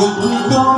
我不懂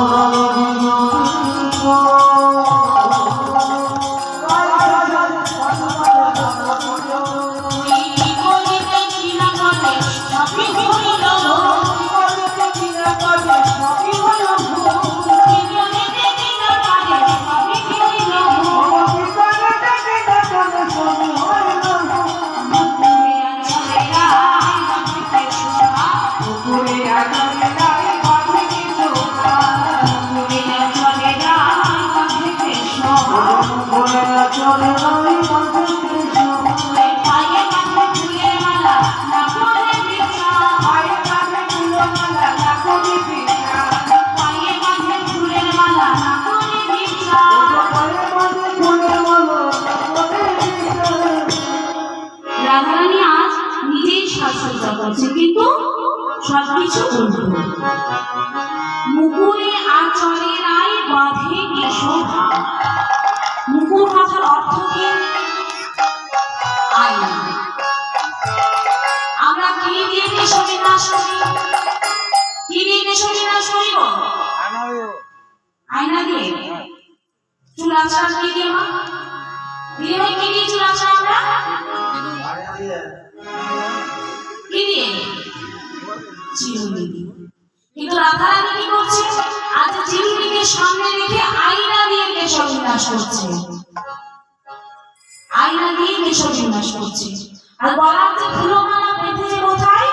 মুকুরে আচরের আয় বাঁধে কেশভা কথার অর্থ কি? আমরা কি দিয়ে কেশবের নাশ করি? কি দিয়ে কেশবের নাশ করিব? আয়না দিয়ে চুল আচার কি দিয়ে মা? দিয়ে কি দিয়ে চুল আচার আমরা কি দিয়ে? চিরুনি দিয়ে। কি করছে আজ সামনে রেখে দিয়ে কেশব বিনাশ করছে দিয়ে কেশব বিনাশ করছে। আর ফুলমালা কোথায়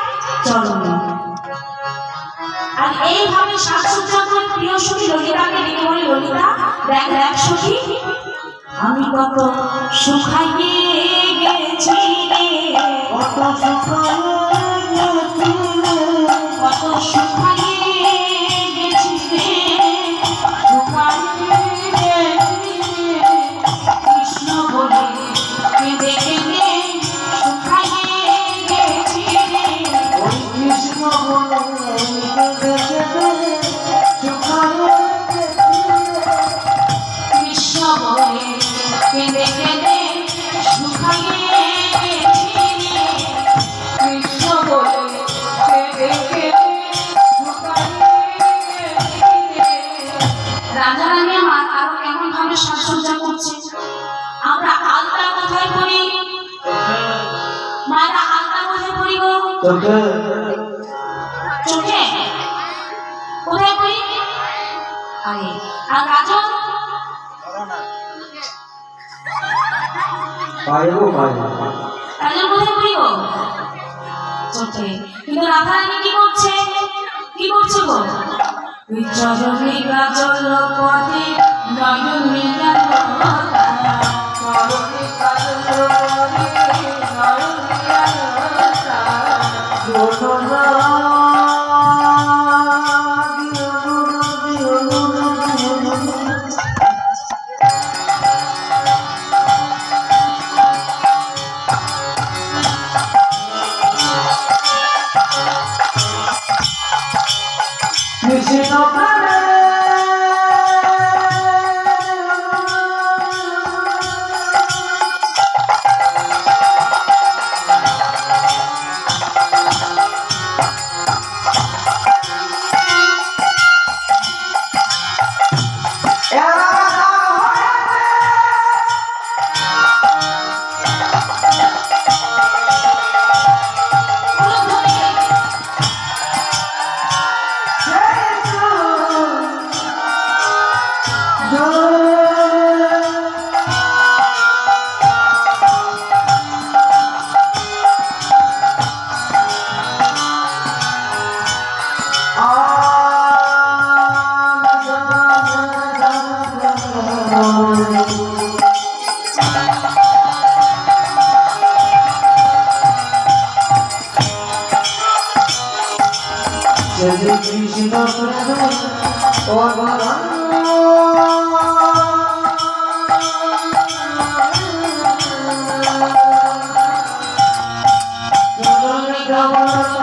চরণে আর এইভাবে সাজসজ্জা প্রিয় সখী ললিতাকে ডেকে ললিতা, দেখ দেখ সখী, আমি কত শুকাইয়ে গেছি কত চোখে? কোথায় পড়ি আরে আর গাজর পাইবো পাইবো গাজর কোথায় পড়ি চোখে। কিন্তু রাধারানী কি করছে? কি করছে গো পথে নয়নে Yeah. শ্রী কৃষ্ণ ভগবান